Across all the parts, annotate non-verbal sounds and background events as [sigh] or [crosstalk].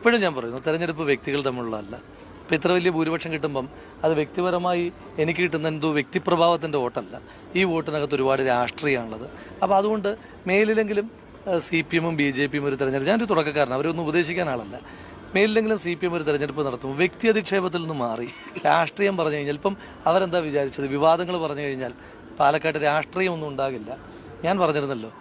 ഇപ്പോഴും ഞാൻ പറയുന്നു തെരഞ്ഞെടുപ്പ് വ്യക്തികൾ തമ്മിലുള്ളതല്ല. ഇപ്പം ഇത്ര വലിയ ഭൂരിപക്ഷം കിട്ടുമ്പം അത് വ്യക്തിപരമായി എനിക്ക് കിട്ടുന്ന എന്തോ വ്യക്തിപ്രഭാവത്തിന്റെ വോട്ടല്ല. ഈ വോട്ടിനകത്ത് ഒരുപാട് രാഷ്ട്രീയമാണുള്ളത്. അപ്പോൾ അതുകൊണ്ട് മേലിലെങ്കിലും സി പി എമ്മും ബി ജെ പിയും ഒരു തെരഞ്ഞെടുപ്പ് ഞാനൊരു തുടക്കക്കാരൻ അവരൊന്നും ഉപദേശിക്കാൻ ആളല്ല. മേലിലെങ്കിലും സി പി എം ഒരു തെരഞ്ഞെടുപ്പ് നടത്തുമ്പോൾ വ്യക്തി അധിക്ഷേപത്തിൽ നിന്ന് മാറി. രാഷ്ട്രീയം പറഞ്ഞു കഴിഞ്ഞാൽ ഇപ്പം അവരെന്താ വിചാരിച്ചത്? വിവാദങ്ങൾ പറഞ്ഞു കഴിഞ്ഞാൽ പാലക്കാട്ട് രാഷ്ട്രീയം ഒന്നും ഉണ്ടാകില്ല. ഞാൻ പറഞ്ഞിരുന്നല്ലോ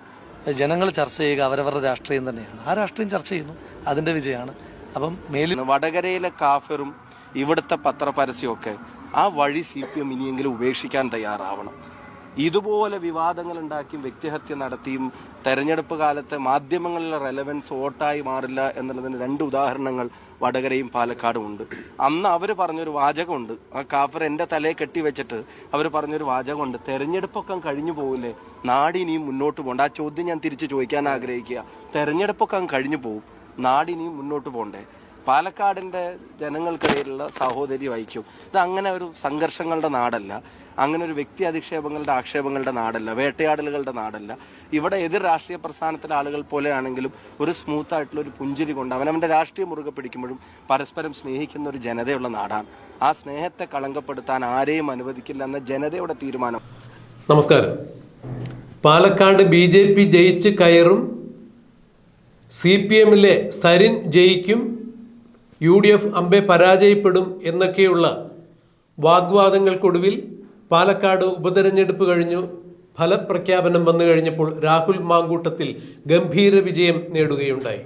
ജനങ്ങൾ ചർച്ച ചെയ്യുക അവരവരുടെ രാഷ്ട്രീയം തന്നെയാണ്. ആ രാഷ്ട്രീയം ചർച്ച ചെയ്യുന്നു. അതിന്റെ വിജയമാണ്. അപ്പം മേലിൽ വടകരയിലെ കാഫറും ഇവിടുത്തെ പത്രപരസ്യമൊക്കെ ആ വഴി സി പി എം ഇനിയെങ്കിലും ഉപേക്ഷിക്കാൻ തയ്യാറാവണം. ഇതുപോലെ വിവാദങ്ങൾ ഉണ്ടാക്കിയും വ്യക്തിഹത്യ നടത്തിയും തെരഞ്ഞെടുപ്പ് കാലത്തെ മാധ്യമങ്ങളിലെ റെലവൻസ് വോട്ടായി മാറില്ല എന്നുള്ളതിന് രണ്ട് ഉദാഹരണങ്ങൾ വടകരയും പാലക്കാടും ഉണ്ട്. അന്ന് അവർ പറഞ്ഞൊരു വാചകമുണ്ട്. ആ കാഫർ എന്റെ തലയെ കെട്ടിവെച്ചിട്ട് അവർ പറഞ്ഞൊരു വാചകമുണ്ട്. തെരഞ്ഞെടുപ്പൊക്കെ കഴിഞ്ഞു പോകില്ലേ നാടിനിയും മുന്നോട്ട് പോകണ്ട. ആ ചോദ്യം ഞാൻ തിരിച്ചു ചോദിക്കാൻ ആഗ്രഹിക്കുക. തെരഞ്ഞെടുപ്പൊക്കെ കഴിഞ്ഞു പോകും നാടിനിയും മുന്നോട്ട് പോകണ്ടേ? പാലക്കാടിന്റെ ജനങ്ങൾക്കിടയിലുള്ള സഹോദരി ഐക്യം ഇത് അങ്ങനെ ഒരു സംഘർഷങ്ങളുടെ നാടല്ല. അങ്ങനെ ഒരു വ്യക്തി അധിക്ഷേപങ്ങളുടെ ആക്ഷേപങ്ങളുടെ നാടല്ല. വേട്ടയാടലുകളുടെ നാടല്ല. ഇവിടെ എതിർ രാഷ്ട്രീയ പ്രസ്ഥാനത്തിലെ ആളുകൾ പോലെയാണെങ്കിലും ഒരു സ്മൂത്ത് ആയിട്ടുള്ള ഒരു പുഞ്ചിരി കൊണ്ട് അവനവന്റെ രാഷ്ട്രീയം മുറുകെ പിടിക്കുമ്പോഴും പരസ്പരം സ്നേഹിക്കുന്ന ഒരു ജനതയുള്ള നാടാണ്. ആ സ്നേഹത്തെ കളങ്കപ്പെടുത്താൻ ആരെയും അനുവദിക്കില്ല എന്ന ജനതയുടെ തീരുമാനം. നമസ്കാരം. പാലക്കാട് ബി ജെ പി ജയിച്ച് കയറും സി പി എമ്മിലെ സരിൻ ജയിക്കും യു ഡി എഫ് അമ്പെ പരാജയപ്പെടും എന്നൊക്കെയുള്ള വാഗ്വാദങ്ങൾക്കൊടുവിൽ പാലക്കാട് ഉപതെരഞ്ഞെടുപ്പ് കഴിഞ്ഞു. ഫലപ്രഖ്യാപനം വന്നു കഴിഞ്ഞപ്പോൾ രാഹുൽ മാങ്കൂട്ടത്തിൽ ഗംഭീര വിജയം നേടുകയുണ്ടായി.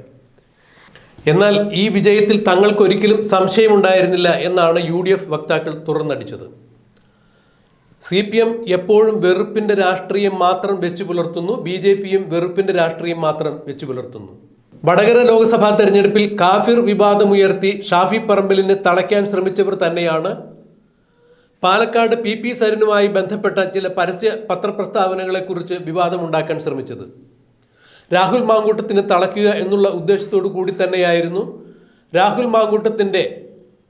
എന്നാൽ ഈ വിജയത്തിൽ തങ്ങൾക്കൊരിക്കലും സംശയമുണ്ടായിരുന്നില്ല എന്നാണ് യു ഡി എഫ് വക്താക്കൾ തുറന്നടിച്ചത്. സി പി എം എപ്പോഴും വെറുപ്പിന്റെ രാഷ്ട്രീയം മാത്രം വെച്ചു പുലർത്തുന്നു. ബി ജെ പിയും വെറുപ്പിന്റെ രാഷ്ട്രീയം മാത്രം വെച്ചു പുലർത്തുന്നു. വടകര ലോക്സഭാ തെരഞ്ഞെടുപ്പിൽ കാഫിർ വിവാദമുയർത്തി ഷാഫി പറമ്പലിനെ തളയ്ക്കാൻ ശ്രമിച്ചവർ തന്നെയാണ്. പാലക്കാട് പി പി സരിനുമായി ബന്ധപ്പെട്ട ചില പരസ്യ പത്രപ്രസ്താവനകളെക്കുറിച്ച് വിവാദമുണ്ടാക്കാൻ ശ്രമിച്ചത്. രാഹുൽ മാങ്കൂട്ടത്തിന് തളയ്ക്കുക എന്നുള്ള ഉദ്ദേശത്തോടു കൂടി തന്നെയായിരുന്നു. രാഹുൽ മാങ്കൂട്ടത്തിന്റെ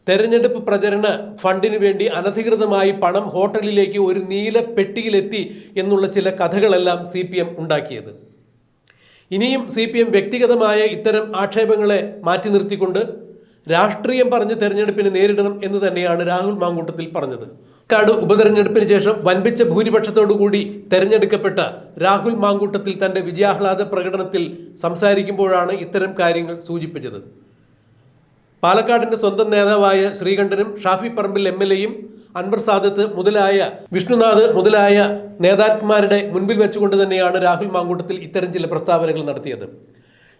തെരഞ്ഞെടുപ്പ് പ്രചരണ ഫണ്ടിന് വേണ്ടി അനധികൃതമായി പണം ഹോട്ടലിലേക്ക് ഒരു നീല പെട്ടിയിലെത്തി എന്നുള്ള ചില കഥകളെല്ലാം സി പി എം ഉണ്ടാക്കിയത്. ഇനിയും സി പി എം വ്യക്തിഗതമായ ഇത്തരം ആക്ഷേപങ്ങളെ മാറ്റി നിർത്തിക്കൊണ്ട് രാഷ്ട്രീയം പറഞ്ഞ് തെരഞ്ഞെടുപ്പിനെ നേരിടണം എന്ന് തന്നെയാണ് രാഹുൽ മാങ്കൂട്ടത്തിൽ പറഞ്ഞത്. കാട് ഉപതെരഞ്ഞെടുപ്പിന് ശേഷം വൻപിച്ച ഭൂരിപക്ഷത്തോടുകൂടി തെരഞ്ഞെടുക്കപ്പെട്ട രാഹുൽ മാങ്കൂട്ടത്തിൽ തന്റെ വിജയാഹ്ലാദ പ്രകടനത്തിൽ സംസാരിക്കുമ്പോഴാണ് ഇത്തരം കാര്യങ്ങൾ സൂചിപ്പിച്ചത്. പാലക്കാടിന്റെ സ്വന്തം നേതാവായ ശ്രീകണ്ഠനും ഷാഫി പറമ്പിൽ എം എൽ എയും അൻവർ സാദത്ത് മുതലായ വിഷ്ണുനാഥ് മുതലായ നേതാക്കന്മാരുടെ മുൻപിൽ വെച്ചുകൊണ്ട് തന്നെയാണ് രാഹുൽ മാങ്കൂട്ടത്തിൽ ഇത്തരം ചില പ്രസ്താവനകൾ നടത്തിയത്.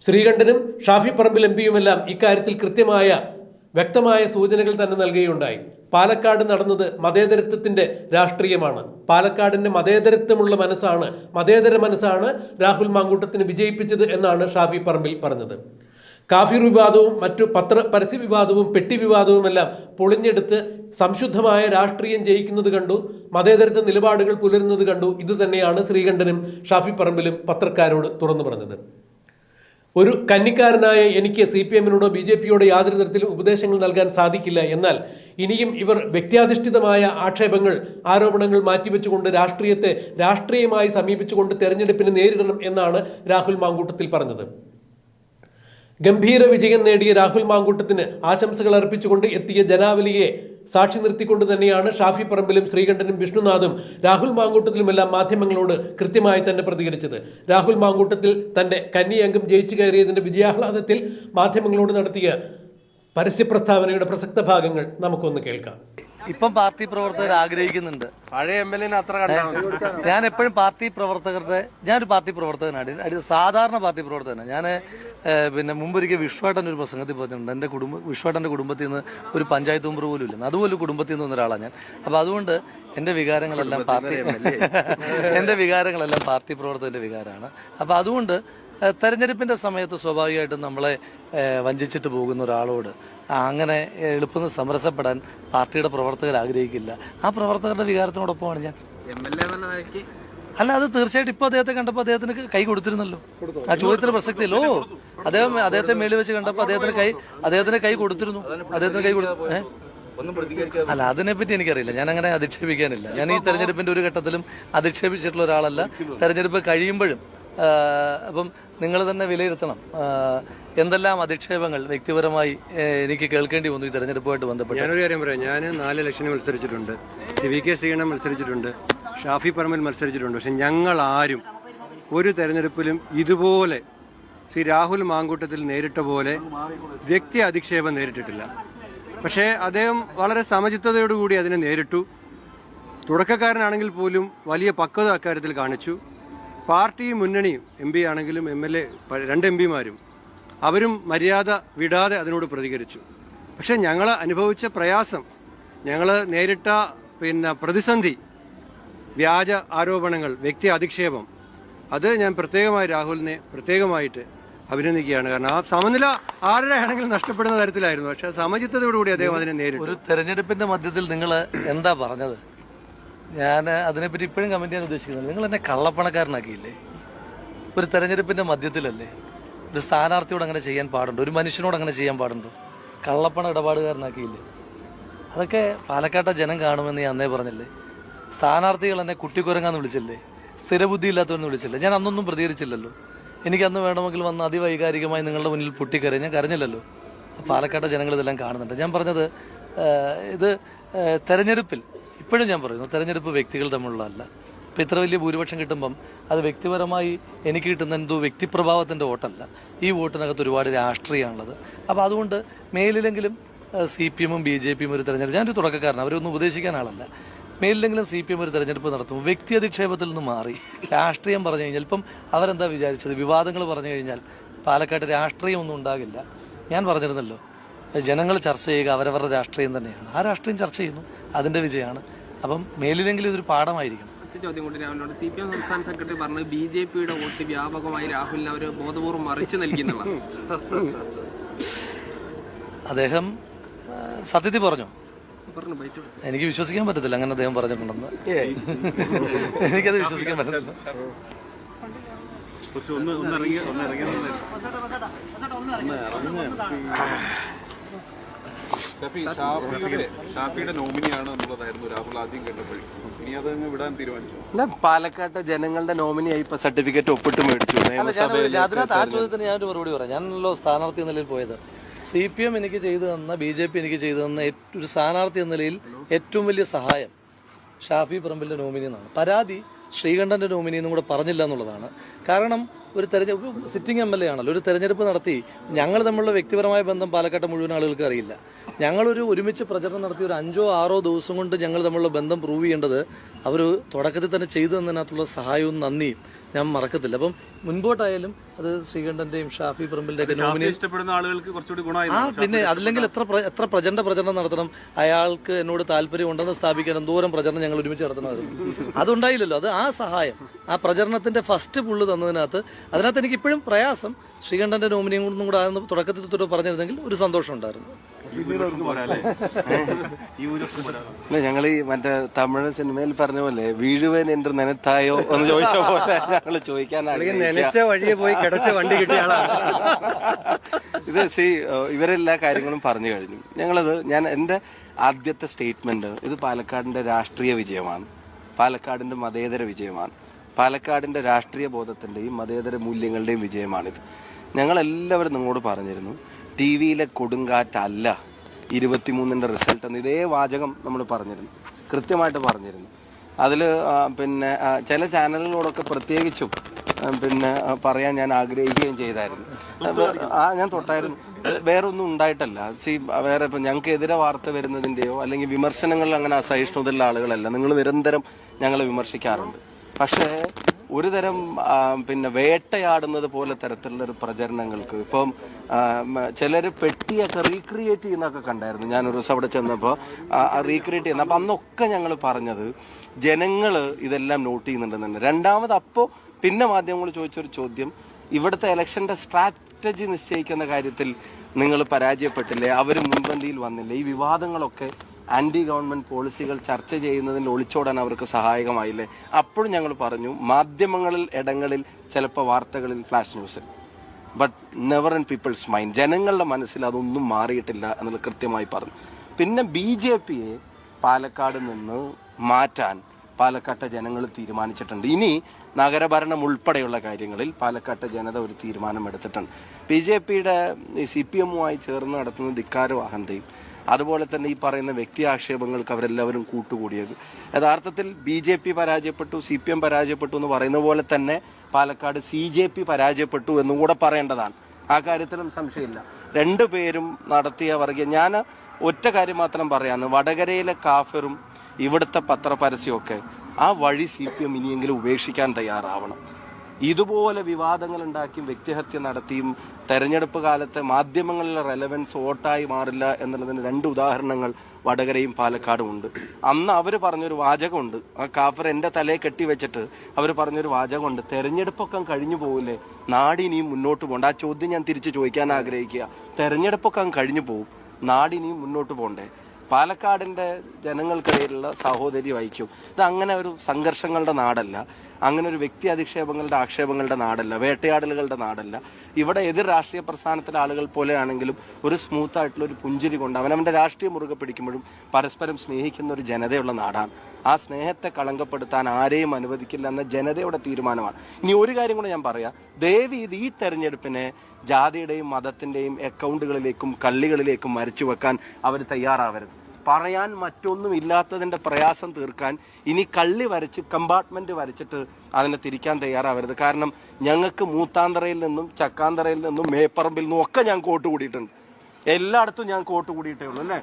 ശ്രീകണ്ഠനും ഷാഫി പറമ്പിൽ എം പിയുമെല്ലാം ഇക്കാര്യത്തിൽ കൃത്യമായ വ്യക്തമായ സൂചനകൾ തന്നെ നൽകുകയുണ്ടായി. പാലക്കാട് നടന്നത് മതേതരത്വത്തിന്റെ രാഷ്ട്രീയമാണ്. പാലക്കാടിന്റെ മതേതരത്വമുള്ള മനസ്സാണ് മതേതര മനസ്സാണ് രാഹുൽ മാങ്കൂട്ടത്തിന് വിജയിപ്പിച്ചത് എന്നാണ് ഷാഫി പറമ്പിൽ പറഞ്ഞത്. കാഫിർ വിവാദവും മറ്റു പത്ര പരസ്യ വിവാദവും പെട്ടി വിവാദവുമെല്ലാം പൊളിഞ്ഞെടുത്ത് സംശുദ്ധമായ രാഷ്ട്രീയം ജയിക്കുന്നത് കണ്ടു മതേതരത്വ നിലപാടുകൾ പുലരുന്നത് കണ്ടു. ഇത് തന്നെയാണ് ശ്രീകണ്ഠനും ഷാഫി പറമ്പിലും പത്രക്കാരോട് തുറന്നു പറഞ്ഞത്. ഒരു കന്നിക്കാരനായ എനിക്ക് സി പി എമ്മിനോടോ ബി ജെ പിയോടോ യാതൊരു തരത്തിലും ഉപദേശങ്ങൾ നൽകാൻ സാധിക്കില്ല. എന്നാൽ ഇനിയും ഇവർ വ്യക്തിയാധിഷ്ഠിതമായ ആക്ഷേപങ്ങൾ ആരോപണങ്ങൾ മാറ്റിവെച്ചുകൊണ്ട് രാഷ്ട്രീയത്തെ രാഷ്ട്രീയമായി സമീപിച്ചുകൊണ്ട് തെരഞ്ഞെടുപ്പിന് നേരിടണം എന്നാണ് രാഹുൽ മാങ്കൂട്ടത്തിൽ പറഞ്ഞത്. ഗംഭീര വിജയം നേടിയ രാഹുൽ മാങ്കൂട്ടത്തിന് ആശംസകൾ അർപ്പിച്ചുകൊണ്ട് എത്തിയ ജനാവലിയെ സാക്ഷി നിർത്തിക്കൊണ്ട് തന്നെയാണ് ഷാഫി പറമ്പിലും ശ്രീകണ്ഠനും വിഷ്ണുനാഥും രാഹുൽ മാങ്കൂട്ടത്തിലുമെല്ലാം മാധ്യമങ്ങളോട് കൃത്യമായി തന്നെ പ്രതികരിച്ചത്. രാഹുൽ മാങ്കൂട്ടത്തിൽ തന്റെ കന്നിയംഗം ജയിച്ചു കയറിയതിന്റെ വിജയാഹ്ലാദത്തിൽ മാധ്യമങ്ങളോട് നടത്തിയ പരസ്യ പ്രസ്താവനയുടെ പ്രസക്ത ഭാഗങ്ങൾ നമുക്കൊന്ന് കേൾക്കാം. ഇപ്പം പാർട്ടി പ്രവർത്തകർ ആഗ്രഹിക്കുന്നുണ്ട്. പഴയ എം എൽ എ അത്ര ഞാൻ എപ്പോഴും പാർട്ടി പ്രവർത്തകരുടെ ഞാനൊരു പാർട്ടി പ്രവർത്തകനാണ്. അടി സാധാരണ പാർട്ടി പ്രവർത്തകനാണ്. ഞാൻ പിന്നെ മുമ്പൊരിക്കൽ വിശ്വാട്ടൻ ഒരു പ്രസംഗത്തിൽ പറഞ്ഞിട്ടുണ്ട്. എന്റെ കുടുംബ വിശ്വാട്ടന്റെ കുടുംബത്തിൽ നിന്ന് ഒരു പഞ്ചായത്ത് മെമ്പർ പോലും ഇല്ല. അതുപോലെ കുടുംബത്തിൽ നിന്ന് ഒരാളാണ് ഞാൻ. അപ്പൊ അതുകൊണ്ട് എന്റെ വികാരങ്ങളെല്ലാം പാർട്ടി [laughs] എന്റെ വികാരങ്ങളെല്ലാം പാർട്ടി പ്രവർത്തകന്റെ വികാരമാണ്. അപ്പൊ അതുകൊണ്ട് തെരഞ്ഞെടുപ്പിന്റെ തെരഞ്ഞെടുപ്പിന്റെ സമയത്ത് സ്വാഭാവികമായിട്ടും നമ്മളെ വഞ്ചിച്ചിട്ട് പോകുന്ന ഒരാളോട് അങ്ങനെ എളുപ്പം സമരസപ്പെടാൻ പാർട്ടിയുടെ പ്രവർത്തകർ ആഗ്രഹിക്കില്ല. ആ പ്രവർത്തകരുടെ വികാരത്തിനോടൊപ്പമാണ് ഞാൻ. അല്ല അത് തീർച്ചയായിട്ടും ഇപ്പൊ അദ്ദേഹത്തെ കണ്ടപ്പോ അദ്ദേഹത്തിന് കൈ കൊടുത്തിരുന്നല്ലോ. ആ ചോദ്യത്തിന് പ്രസക്തി അല്ലോ അദ്ദേഹം അദ്ദേഹത്തെ മേളിൽ വെച്ച് കണ്ടപ്പോ അദ്ദേഹത്തിന് കൈ അദ്ദേഹത്തിന് കൈ കൊടുത്തിരുന്നു. അദ്ദേഹത്തിന് കൈ കൊടുത്തു അല്ല അതിനെപ്പറ്റി എനിക്കറിയില്ല. ഞാൻ അങ്ങനെ അധിക്ഷേപിക്കാനില്ല. ഞാൻ ഈ തെരഞ്ഞെടുപ്പിന്റെ ഒരു ഘട്ടത്തിലും അധിക്ഷേപിച്ചിട്ടുള്ള ഒരാളല്ല. തെരഞ്ഞെടുപ്പ് കഴിയുമ്പോഴും അപ്പം നിങ്ങൾ തന്നെ വിലയിരുത്തണം. എന്തെല്ലാം അധിക്ഷേപങ്ങൾ വ്യക്തിപരമായി എനിക്ക് കേൾക്കേണ്ടി വന്നു ഈ തെരഞ്ഞെടുപ്പുമായിട്ട് ബന്ധപ്പെട്ട്? ഞാനൊരു കാര്യം പറയാം. ഞാൻ നാല് ഇലക്ഷന് മത്സരിച്ചിട്ടുണ്ട്. വി കെ ശ്രീകണ്ഠൻ മത്സരിച്ചിട്ടുണ്ട്. ഷാഫി പറമ്പിൽ മത്സരിച്ചിട്ടുണ്ട്. പക്ഷെ ഞങ്ങൾ ആരും ഒരു തെരഞ്ഞെടുപ്പിലും ഇതുപോലെ ശ്രീ രാഹുൽ മാങ്കൂട്ടത്തിൽ നേരിട്ട പോലെ വ്യക്തി അധിക്ഷേപം നേരിട്ടിട്ടില്ല. പക്ഷേ അദ്ദേഹം വളരെ സമചിത്തതയോടുകൂടി അതിനെ നേരിട്ടു. തുടക്കക്കാരനാണെങ്കിൽ പോലും വലിയ പക്വത അക്കാര്യത്തിൽ കാണിച്ചു. പാർട്ടിയും മുന്നണിയും എം പി ആണെങ്കിലും എം എൽ എ രണ്ട് എം പിമാരും അവരും മര്യാദ വിടാതെ അതിനോട് പ്രതികരിച്ചു. പക്ഷെ ഞങ്ങൾ അനുഭവിച്ച പ്രയാസം ഞങ്ങൾ നേരിട്ട പിന്നെ പ്രതിസന്ധി വ്യാജ ആരോപണങ്ങൾ വ്യക്തി അധിക്ഷേപം അത് ഞാൻ പ്രത്യേകമായി രാഹുലിനെ പ്രത്യേകമായിട്ട് അഭിനന്ദിക്കുകയാണ്. കാരണം ആ സമനില ആരുടെ ആണെങ്കിലും നഷ്ടപ്പെടുന്ന തരത്തിലായിരുന്നു. പക്ഷെ സമചിത്തതയോടുകൂടി അദ്ദേഹം അതിനെ നേരിട്ടു. ഒരു തെരഞ്ഞെടുപ്പിന്റെ മധ്യത്തിൽ നിങ്ങൾ എന്താ പറഞ്ഞത്? ഞാൻ അതിനെപ്പറ്റി ഇപ്പോഴും കമന്റ് ചെയ്യാൻ ഉദ്ദേശിക്കുന്നത് നിങ്ങൾ എന്നെ കള്ളപ്പണക്കാരനാക്കിയില്ലേ? ഒരു തെരഞ്ഞെടുപ്പിന്റെ മധ്യത്തിലല്ലേ? ഒരു സ്ഥാനാർത്ഥിയോട് അങ്ങനെ ചെയ്യാൻ പാടുണ്ടോ? ഒരു മനുഷ്യനോട് അങ്ങനെ ചെയ്യാൻ പാടുണ്ടോ? കള്ളപ്പണ ഇടപാടുകാരനാക്കിയില്ലേ? അതൊക്കെ പാലക്കാട്ടെ ജനം കാണുമെന്ന് ഞാൻ അന്നേ പറഞ്ഞില്ലേ? സ്ഥാനാർത്ഥികൾ എന്നെ കുട്ടിക്കുരങ്ങാന്ന് വിളിച്ചില്ലേ? സ്ഥിരബുദ്ധി ഇല്ലാത്തവരെന്ന് വിളിച്ചില്ലേ? ഞാൻ അന്നൊന്നും പ്രതികരിച്ചില്ലല്ലോ. എനിക്ക് അന്ന് വേണമെങ്കിൽ വന്ന് അതിവൈകാരികമായി നിങ്ങളുടെ മുന്നിൽ പൊട്ടിക്കറി ഞാൻ കരഞ്ഞില്ലല്ലോ. പാലക്കാട്ടെ ജനങ്ങൾ ഇതെല്ലാം കാണുന്നുണ്ട്. ഞാൻ പറഞ്ഞത് ഇത് തെരഞ്ഞെടുപ്പിൽ ഇപ്പോഴും ഞാൻ പറയുന്നു തെരഞ്ഞെടുപ്പ് വ്യക്തികൾ തമ്മിലുള്ളതല്ല ഇപ്പം ഇത്ര വലിയ ഭൂരിപക്ഷം കിട്ടുമ്പം അത് വ്യക്തിപരമായി എനിക്ക് കിട്ടുന്ന എന്തോ വ്യക്തിപ്രഭാവത്തിന്റെ വോട്ടല്ല. ഈ വോട്ടിനകത്ത് ഒരുപാട് രാഷ്ട്രീയമാണുള്ളത്. അപ്പോൾ അതുകൊണ്ട് മേലിലെങ്കിലും സി പി എമ്മും ബി ജെ പിയും ഒരു തെരഞ്ഞെടുപ്പ് ഞാനൊരു തുടക്കക്കാരനാണ് അവരൊന്നും ഉപദേശിക്കാൻ ആളല്ല. മേലിലെങ്കിലും സി പി എം ഒരു തെരഞ്ഞെടുപ്പ് നടത്തുമ്പോൾ വ്യക്തി അധിക്ഷേപത്തിൽ നിന്ന് മാറി. രാഷ്ട്രീയം പറഞ്ഞു കഴിഞ്ഞാൽ ഇപ്പം അവരെന്താ വിചാരിച്ചത്? വിവാദങ്ങൾ പറഞ്ഞു കഴിഞ്ഞാൽ പാലക്കാട്ട് രാഷ്ട്രീയം ഒന്നും ഉണ്ടാകില്ല. ഞാൻ പറഞ്ഞിരുന്നല്ലോ ജനങ്ങൾ ചർച്ച ചെയ്യുക അവരവരുടെ രാഷ്ട്രീയം തന്നെയാണ്. ആ രാഷ്ട്രീയം ചർച്ച ചെയ്യുന്നു അതിന്റെ വിജയമാണ്. അപ്പം മേലിലെങ്കിലും ഇതൊരു പാഠമായിരിക്കണം. ഒറ്റ ചോദ്യം കൊണ്ട് രാഹുലിനോട്. സി പി എം സംസ്ഥാന സെക്രട്ടറി പറഞ്ഞത് ബി ജെ പിയുടെ വോട്ട് വ്യാപകമായി രാഹുലിന് അവർ ബോധപൂർവം മറിച്ചു നൽകിയെന്നുള്ള അദ്ദേഹം സത്യത്തിൽ പറഞ്ഞു. പറഞ്ഞു എനിക്ക് വിശ്വസിക്കാൻ പറ്റത്തില്ല അങ്ങനെ അദ്ദേഹം പറഞ്ഞിട്ടുണ്ടെന്ന്. എനിക്കത് വിശ്വസിക്കാൻ പറ്റത്തില്ല. ഒന്ന് ഒന്ന് ഇറങ്ങി. ഒന്ന് ഇറങ്ങി. ഒന്ന് ആദ്യം പാലക്കാട്ടെ ജനങ്ങളുടെ നോമിനിയായി ഇപ്പൊ സർട്ടിഫിക്കറ്റ് ഒപ്പിട്ട് മേടിച്ചു. അതിനകത്ത് ആ ചോദ്യത്തിന് ഞാനൊരു മറുപടി പറയാം. ഞാനല്ലോ സ്ഥാനാർത്ഥി എന്ന നിലയിൽ പോയത്. സി പി എം എനിക്ക് ചെയ്തു തന്ന ബി ജെ പി എനിക്ക് ചെയ്തു തന്ന ഒരു സ്ഥാനാർത്ഥി എന്ന നിലയിൽ ഏറ്റവും വലിയ സഹായം ഷാഫി പറമ്പിലിന്റെ നോമിനി എന്നാണ്. പരാതി ശ്രീകണ്ഠന്റെ നോമിനി എന്നും കൂടെ പറഞ്ഞില്ല എന്നുള്ളതാണ്. കാരണം ഒരു തെരഞ്ഞെടുപ്പ് സിറ്റിംഗ് എം എൽ എ ആണല്ലോ. ഒരു തെരഞ്ഞെടുപ്പ് നടത്തി ഞങ്ങൾ തമ്മിലുള്ള വ്യക്തിപരമായ ബന്ധം പാലക്കാട്ട് മുഴുവൻ ആളുകൾക്ക് അറിയില്ല. ഞങ്ങളൊരു ഒരുമിച്ച് പ്രചരണം നടത്തി ഒരു അഞ്ചോ ആറോ ദിവസം കൊണ്ട് ഞങ്ങൾ തമ്മിലുള്ള ബന്ധം പ്രൂവ് ചെയ്യേണ്ടത് അവർ തുടക്കത്തിൽ തന്നെ ചെയ്തു തന്നതിനകത്തുള്ള സഹായവും നന്ദിയും ഞാൻ മറക്കത്തില്ല. അപ്പം മുൻപോട്ടായാലും അത് ശ്രീകണ്ഠന്റെയും ഷാഫി പറമ്പിന്റെ നോമിനി ഇഷ്ടപ്പെടുന്ന ആളുകൾക്ക് കുറച്ചുകൂടി ആ പിന്നെ അതില്ലെങ്കിൽ എത്ര എത്ര പ്രചണ്ഡ പ്രചരണം നടത്തണം? അയാൾക്ക് എന്നോട് താല്പര്യം ഉണ്ടെന്ന് സ്ഥാപിക്കാൻ എന്തോരം പ്രചരണം ഞങ്ങൾ ഒരുമിച്ച് നടത്തണമായിരുന്നു അതുണ്ടായില്ലല്ലോ. അത് ആ സഹായം ആ പ്രചരണത്തിന്റെ ഫസ്റ്റ് പുള്ള് തന്നതിനകത്ത് അതിനകത്ത് എനിക്ക് ഇപ്പോഴും പ്രയാസം ശ്രീകണ്ഠന്റെ നോമിനിയും കൂടെ തുടക്കത്തിൽ തൊട്ട് പറഞ്ഞിരുന്നെങ്കിൽ ഒരു സന്തോഷം ഉണ്ടായിരുന്നു. അല്ല ഞങ്ങൾ ഈ മറ്റേ തമിഴ് സിനിമയിൽ പറഞ്ഞ പോലെ വീഴുവൻ എന്റെ നനത്തായോ എന്ന് ചോദിച്ച പോലെ ഞങ്ങൾ ചോദിക്കാൻ. നനച്ച വഴിയെ പോയി കിടച്ച വണ്ടി കിട്ടിയ ആളാണ് ഇത് സി ഇവരെല്ലാ കാര്യങ്ങളും പറഞ്ഞു കഴിഞ്ഞു. ഞങ്ങളത് ഞാൻ എന്റെ ആദ്യത്തെ സ്റ്റേറ്റ്മെന്റ് ഇത് പാലക്കാടിന്റെ രാഷ്ട്രീയ വിജയമാണ്. പാലക്കാടിന്റെ മതേതര വിജയമാണ്. പാലക്കാടിന്റെ രാഷ്ട്രീയ ബോധത്തിന്റെയും മതേതര മൂല്യങ്ങളുടെയും വിജയമാണിത്. ഞങ്ങളെല്ലാവരും നിങ്ങളോട് പറഞ്ഞിരുന്നു ടി വിയിലെ കൊടുങ്കാറ്റല്ല ഇരുപത്തിമൂന്നിന്റെ റിസൾട്ട് എന്ന് ഇതേ വാചകം നമ്മൾ പറഞ്ഞിരുന്നു. കൃത്യമായിട്ട് പറഞ്ഞിരുന്നു. അതിൽ പിന്നെ ചില ചാനലുകളോടൊക്കെ പ്രത്യേകിച്ചും പിന്നെ പറയാൻ ഞാൻ ആഗ്രഹിക്കുകയും ചെയ്തായിരുന്നു. ആ ഞാൻ തൊട്ടായിരുന്നു. വേറെ ഒന്നും ഉണ്ടായിട്ടല്ല. സി വേറെ ഇപ്പം ഞങ്ങൾക്ക് എതിരെ വാർത്ത വരുന്നതിന്റെയോ അല്ലെങ്കിൽ വിമർശനങ്ങളിൽ അങ്ങനെ അസഹിഷ്ണുതയുള്ള ആളുകളല്ല. നിങ്ങൾ നിരന്തരം ഞങ്ങളെ വിമർശിക്കാറുണ്ട്. പക്ഷേ ഒരു തരം പിന്നെ വേട്ടയാടുന്നത് പോലെ തരത്തിലുള്ള ഒരു പ്രചരണങ്ങൾക്ക് ഇപ്പം ചിലർ പെട്ടിയൊക്കെ റീക്രിയേറ്റ് ചെയ്യുന്നൊക്കെ കണ്ടായിരുന്നു. ഞാൻ ഒരു ദിവസം അവിടെ ചെന്നപ്പോൾ റീക്രിയേറ്റ് ചെയ്യുന്ന അപ്പം അന്നൊക്കെ ഞങ്ങൾ പറഞ്ഞത് ജനങ്ങൾ ഇതെല്ലാം നോട്ട് ചെയ്യുന്നുണ്ടെന്ന് തന്നെ. രണ്ടാമത് അപ്പോൾ പിന്നെ മാധ്യമങ്ങൾ ചോദിച്ചൊരു ചോദ്യം ഇവിടുത്തെ ഇലക്ഷന്റെ സ്ട്രാറ്റജി നിശ്ചയിക്കുന്ന കാര്യത്തിൽ നിങ്ങൾ പരാജയപ്പെട്ടില്ലേ? അവർ മുൻപന്തിയിൽ വന്നില്ലേ? ഈ വിവാദങ്ങളൊക്കെ ആന്റി ഗവൺമെന്റ് പോളിസികൾ ചർച്ച ചെയ്യുന്നതിൽ ഒളിച്ചോടാൻ അവർക്ക് സഹായകമായില്ലേ? അപ്പോഴും ഞങ്ങൾ പറഞ്ഞു മാധ്യമങ്ങളിൽ ഇടങ്ങളിൽ ചിലപ്പോൾ വാർത്തകളിൽ flash news but never in people's mind ജനങ്ങളുടെ മനസ്സിൽ അതൊന്നും മാറിയിട്ടില്ല എന്നുള്ളത് കൃത്യമായി പറഞ്ഞു. പിന്നെ ബി ജെ പിയെ പാലക്കാട് നിന്ന് മാറ്റാൻ പാലക്കാട്ടെ ജനങ്ങൾ തീരുമാനിച്ചിട്ടുണ്ട്. ഇനി നഗരഭരണം ഉൾപ്പെടെയുള്ള കാര്യങ്ങളിൽ പാലക്കാട്ടെ ജനത ഒരു തീരുമാനം എടുത്തിട്ടുണ്ട്. ബി ജെ പിയുടെ സി പി എമ്മുമായി ചേർന്ന് നടത്തുന്ന ധിക്കാരവും അഹന്തയും അതുപോലെ തന്നെ ഈ പറയുന്ന വ്യക്തി ആക്ഷേപങ്ങൾക്ക് അവരെല്ലാവരും കൂട്ടുകൂടിയത്. യഥാർത്ഥത്തിൽ ബി ജെ പി പരാജയപ്പെട്ടു സി പി എം പരാജയപ്പെട്ടു എന്ന് പറയുന്ന പോലെ തന്നെ പാലക്കാട് സി ജെ പി പരാജയപ്പെട്ടു എന്നും കൂടെ പറയേണ്ടതാണ്. ആ കാര്യത്തിലും സംശയമില്ല. രണ്ടുപേരും നടത്തിയ വർഗീയ ഞാൻ ഒറ്റ കാര്യം മാത്രം പറയാണ് വടകരയിലെ കാഫറും ഇവിടുത്തെ പത്രപരസ്യമൊക്കെ ആ വഴി സി പി എം ഇനിയെങ്കിലും ഉപേക്ഷിക്കാൻ തയ്യാറാവണം. ഇതുപോലെ വിവാദങ്ങൾ ഉണ്ടാക്കിയും വ്യക്തിഹത്യ നടത്തിയും തെരഞ്ഞെടുപ്പ് കാലത്തെ മാധ്യമങ്ങളിലെ റെലവൻസ് വോട്ടായി മാറില്ല എന്നുള്ളതിന് രണ്ട് ഉദാഹരണങ്ങൾ വടകരയും പാലക്കാടും ഉണ്ട്. അന്ന് അവർ പറഞ്ഞൊരു വാചകമുണ്ട്. ആ കാഫർ എന്റെ തലയെ കെട്ടിവെച്ചിട്ട് അവർ പറഞ്ഞൊരു വാചകമുണ്ട്. തെരഞ്ഞെടുപ്പൊക്കെ കഴിഞ്ഞു പോകില്ലേ നാടിനിയും മുന്നോട്ട് പോകണ്ട. ആ ചോദ്യം ഞാൻ തിരിച്ചു ചോദിക്കാൻ ആഗ്രഹിക്കുക. തെരഞ്ഞെടുപ്പൊക്കെ കഴിഞ്ഞു പോകും നാടിനിയും മുന്നോട്ട് പോകണ്ടേ? പാലക്കാടിന്റെ ജനങ്ങൾക്കിടയിലുള്ള സാഹോദര്യം വഹിക്കും. ഇത് അങ്ങനെ ഒരു സംഘർഷങ്ങളുടെ നാടല്ല. അങ്ങനെ ഒരു വ്യക്തി അധിക്ഷേപങ്ങളുടെ ആക്ഷേപങ്ങളുടെ നാടല്ല വേട്ടയാടലുകളുടെ നാടല്ല. ഇവിടെ എതിർ രാഷ്ട്രീയ പ്രസ്ഥാനത്തിലെ ആളുകൾ പോലെയാണെങ്കിലും ഒരു സ്മൂത്ത് ആയിട്ടുള്ള ഒരു പുഞ്ചിരി കൊണ്ട് അവനവന്റെ രാഷ്ട്രീയം മുറുകെ പിടിക്കുമ്പോഴും പരസ്പരം സ്നേഹിക്കുന്ന ഒരു ജനതയുള്ള നാടാണ്. ആ സ്നേഹത്തെ കളങ്കപ്പെടുത്താൻ ആരെയും അനുവദിക്കില്ല എന്ന ജനതയുടെ തീരുമാനമാണ്. ഇനി ഒരു കാര്യം കൂടെ ഞാൻ പറയാം. ദേവി ഇത് ഈ തെരഞ്ഞെടുപ്പിനെ ജാതിയുടെയും മതത്തിന്റെയും അക്കൗണ്ടുകളിലേക്കും കള്ളികളിലേക്കും മരിച്ചു വെക്കാൻ അവർ തയ്യാറാവരുത്. പറയാൻ മറ്റൊന്നും ഇല്ലാത്തതിന്റെ പ്രയാസം തീർക്കാൻ ഇനി കള്ളി വരച്ച് കമ്പാർട്ട്മെന്റ് വരച്ചിട്ട് അതിനെ തിരിക്കാൻ തയ്യാറാവരുത്. കാരണം ഞങ്ങൾക്ക് മൂത്താന്തറയിൽ നിന്നും ചക്കാന്തറയിൽ നിന്നും മേപ്പറമ്പിൽ നിന്നും ഒക്കെ ഞാൻ കോട്ട് കൂടിയിട്ടുണ്ട്. എല്ലായിടത്തും ഞാൻ കോട്ട് കൂടിയിട്ടേ ഉള്ളൂ അല്ലേ?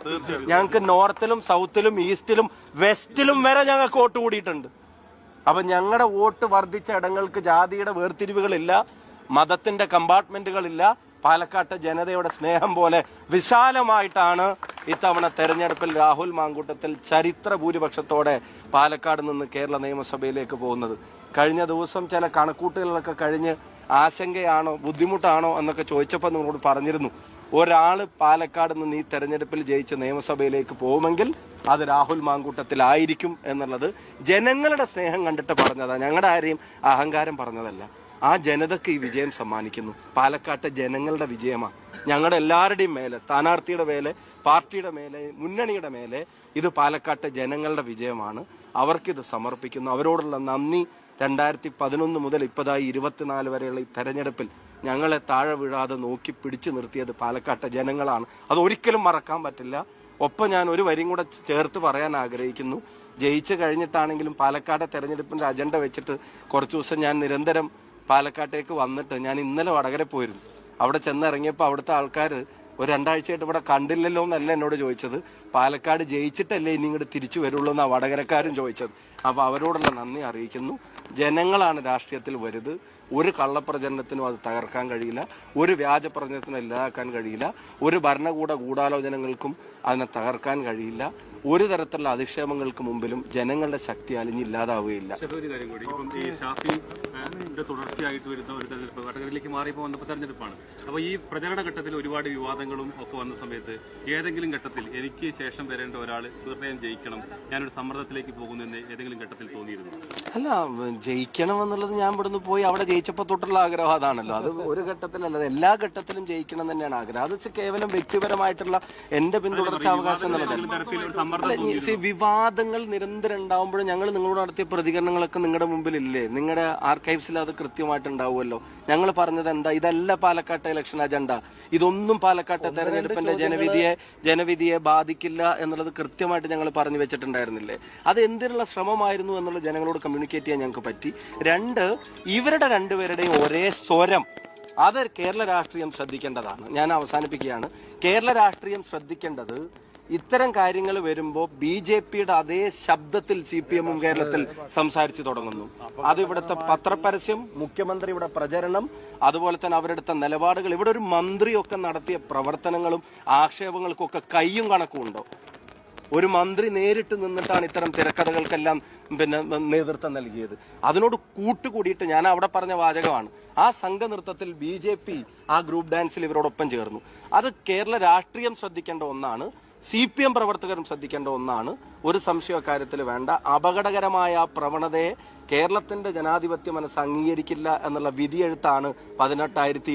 ഞങ്ങൾക്ക് നോർത്തിലും സൗത്തിലും ഈസ്റ്റിലും വെസ്റ്റിലും വരെ ഞങ്ങൾക്ക് കോട്ട് കൂടിയിട്ടുണ്ട്. അപ്പൊ ഞങ്ങളുടെ വോട്ട് വർദ്ധിച്ച ഇടങ്ങൾക്ക് ജാതിയുടെ വേർതിരിവുകളില്ല മതത്തിന്റെ കമ്പാർട്ട്മെന്റുകളില്ല പാലക്കാട്ടെ ജനതയുടെ സ്നേഹം പോലെ വിശാലമായിട്ടാണ് ഇത്തവണ തെരഞ്ഞെടുപ്പിൽ രാഹുൽ മാങ്കൂട്ടത്തിൽ ചരിത്ര ഭൂരിപക്ഷത്തോടെ പാലക്കാട് നിന്ന് കേരള നിയമസഭയിലേക്ക് പോകുന്നത്. കഴിഞ്ഞ ദിവസം ചില കണക്കൂട്ടുകളിലൊക്കെ കഴിഞ്ഞ് ആശങ്കയാണോ ബുദ്ധിമുട്ടാണോ എന്നൊക്കെ ചോദിച്ചപ്പോൾ നിങ്ങളോട് പറഞ്ഞിരുന്നു. ഒരാൾ പാലക്കാട് നിന്ന് ഈ തെരഞ്ഞെടുപ്പിൽ ജയിച്ച് നിയമസഭയിലേക്ക് പോകുമെങ്കിൽ അത് രാഹുൽ മാങ്കൂട്ടത്തിലായിരിക്കും എന്നുള്ളത് ജനങ്ങളുടെ സ്നേഹം കണ്ടിട്ട് പറഞ്ഞതാണ് ഞങ്ങളുടെ ആരെയും അഹങ്കാരം പറഞ്ഞതല്ല. ആ ജനതക്ക് ഈ വിജയം സമ്മാനിക്കുന്നു. പാലക്കാട്ടെ ജനങ്ങളുടെ വിജയമാണ് ഞങ്ങളുടെ എല്ലാവരുടെയും മേലെ സ്ഥാനാർത്ഥിയുടെ മേലെ പാർട്ടിയുടെ മേലെ മുന്നണിയുടെ മേലെ ഇത് പാലക്കാട്ടെ ജനങ്ങളുടെ വിജയമാണ്. അവർക്കിത് സമർപ്പിക്കുന്നു. അവരോടുള്ള നന്ദി. രണ്ടായിരത്തി പതിനൊന്ന് മുതൽ ഇപ്പതായി ഇരുപത്തിനാല് വരെയുള്ള ഈ തെരഞ്ഞെടുപ്പിൽ ഞങ്ങളെ താഴെ വീഴാതെ നോക്കി പിടിച്ചു നിർത്തിയത് പാലക്കാട്ടെ ജനങ്ങളാണ്. അത് ഒരിക്കലും മറക്കാൻ പറ്റില്ല. ഒപ്പം ഞാൻ ഒരു വരിയും കൂടെ ചേർത്ത് പറയാൻ ആഗ്രഹിക്കുന്നു. ജയിച്ചു കഴിഞ്ഞിട്ടാണെങ്കിലും പാലക്കാട്ടെ തെരഞ്ഞെടുപ്പിന്റെ അജണ്ട വെച്ചിട്ട് കുറച്ചു ദിവസം ഞാൻ നിരന്തരം പാലക്കാട്ടേക്ക് വന്നിട്ട് ഞാൻ ഇന്നലെ വടകര പോയിരുന്നു. അവിടെ ചെന്നിറങ്ങിയപ്പോൾ അവിടുത്തെ ആൾക്കാർ ഒരു രണ്ടാഴ്ചയായിട്ട് ഇവിടെ കണ്ടില്ലല്ലോ എന്നല്ല എന്നോട് ചോദിച്ചത്. പാലക്കാട് ജയിച്ചിട്ടല്ലേ ഇനി ഇങ്ങോട്ട് തിരിച്ചു വരുള്ളൂ എന്നാണ് വടകരക്കാരും ചോദിച്ചത്. അപ്പോൾ അവരോടുള്ള നന്ദി അറിയിക്കുന്നു. ജനങ്ങളാണ് രാഷ്ട്രീയത്തിൽ വരുത് ഒരു കള്ളപ്രചരണത്തിനും അത് തകർക്കാൻ കഴിയില്ല. ഒരു വ്യാജ പ്രചരണത്തിനും ഇല്ലാതാക്കാൻ കഴിയില്ല. ഒരു ഭരണകൂട ഗൂഢാലോചനകൾക്കും അതിനെ തകർക്കാൻ കഴിയില്ല. ഒരു തരത്തിലുള്ള അധിക്ഷേപങ്ങൾക്ക് മുമ്പിലും ജനങ്ങളുടെ ശക്തി അലിഞ്ഞ് ഇല്ലാതാവുകയില്ല തുടർച്ചയായിട്ട് വരുന്ന ഒരു തെരഞ്ഞെടുപ്പ് വടകരയിലേക്ക് മാറിയപ്പോൾ വന്നപ്പോൾ തെരഞ്ഞെടുപ്പാണ്. അപ്പോൾ ഈ പ്രചരണ ഘട്ടത്തിൽ ഒരുപാട് വിവാദങ്ങളും ഒക്കെ വന്ന സമയത്ത് ഏതെങ്കിലും ഘട്ടത്തിൽ എനിക്ക് ശേഷം വരേണ്ട ഒരാൾ തീർച്ചയായും ജയിക്കണം ഞാനൊരു സമ്മർദ്ദത്തിലേക്ക് പോകുന്നു എന്ന് ഏതെങ്കിലും ഘട്ടത്തിൽ തോന്നിയിരുന്നു? അല്ല ജയിക്കണം എന്നുള്ളത് ഞാൻ ഇവിടുന്ന് പോയി അവിടെ ജയിച്ചപ്പോ തൊട്ടുള്ള ആഗ്രഹം അതാണല്ലോ. അത് ഒരു ഘട്ടത്തിലല്ല എല്ലാ ഘട്ടത്തിലും ജയിക്കണം തന്നെയാണ് ആഗ്രഹം. അത് കേവലം വ്യക്തിപരമായിട്ടുള്ള എന്റെ പിന്തുടർച്ച അവകാശം എന്നുള്ളതല്ല. വിവാദങ്ങൾ നിരന്തരം ഉണ്ടാവുമ്പോഴും ഞങ്ങൾ നിങ്ങളോട് നടത്തിയ പ്രതികരണങ്ങളൊക്കെ നിങ്ങളുടെ മുമ്പിൽ ഇല്ലേ നിങ്ങളുടെ ആർക്കൈവ്സിൽ അത് കൃത്യമായിട്ട് ഉണ്ടാവുമല്ലോ ഞങ്ങൾ പറഞ്ഞത് എന്താ? ഇതല്ല പാലക്കാട്ടെ ഇലക്ഷൻ അജണ്ട ഇതൊന്നും പാലക്കാട്ടെ തെരഞ്ഞെടുപ്പിന്റെ ജനവിധിയെ ജനവിധിയെ ബാധിക്കില്ല എന്നുള്ളത് കൃത്യമായിട്ട് ഞങ്ങൾ പറഞ്ഞു വെച്ചിട്ടുണ്ടായിരുന്നില്ലേ? അത് എന്തിനുള്ള ശ്രമമായിരുന്നു എന്നുള്ളത് ജനങ്ങളോട് കമ്മ്യൂണിക്കേറ്റ് ചെയ്യാൻ ഞങ്ങൾക്ക് പറ്റി. രണ്ട് ഇവരുടെ രണ്ടുപേരുടെയും ഒരേ സ്വരം. അത് കേരള രാഷ്ട്രീയം ശ്രദ്ധിക്കേണ്ടതാണ്. ഞാൻ അവസാനിപ്പിക്കുകയാണ്. കേരള രാഷ്ട്രീയം ശ്രദ്ധിക്കേണ്ടത് ഇത്തരം കാര്യങ്ങൾ വരുമ്പോൾ ബി ജെ പിയുടെ അതേ ശബ്ദത്തിൽ സി പി എമ്മും കേരളത്തിൽ സംസാരിച്ചു തുടങ്ങുന്നു. അത് ഇവിടുത്തെ പത്രപരസ്യം മുഖ്യമന്ത്രിയുടെ പ്രചരണം അതുപോലെ തന്നെ അവരെടുത്ത നിലപാടുകൾ. ഇവിടെ ഒരു മന്ത്രിയൊക്കെ നടത്തിയ പ്രവർത്തനങ്ങളും ആക്ഷേപങ്ങൾക്കൊക്കെ കയ്യും കണക്കുമുണ്ടോ ഒരു മന്ത്രി നേരിട്ട് നിന്നിട്ടാണ് ഇത്തരം തിരക്കഥകൾക്കെല്ലാം പിന്നെ നേതൃത്വം നൽകിയത്. അതിനോട് കൂട്ടുകൂടിയിട്ട് ഞാൻ അവിടെ പറഞ്ഞ വാചകമാണ്. ആ സംഘനൃത്തത്തിൽ ബി ജെ പി ആ ഗ്രൂപ്പ് ഡാൻസിൽ ഇവരോടൊപ്പം ചേർന്നു. അത് കേരള രാഷ്ട്രീയം ശ്രദ്ധിക്കേണ്ട ഒന്നാണ്. സി പി എം പ്രവർത്തകരും ശ്രദ്ധിക്കേണ്ട ഒന്നാണ് ഒരു സംശയ കാര്യത്തിൽ വേണ്ട അപകടകരമായ പ്രവണതയെ കേരളത്തിന്റെ ജനാധിപത്യ മനസ്സ് അംഗീകരിക്കില്ല എന്നുള്ള വിധിയെഴുത്താണ് പതിനെട്ടായിരത്തി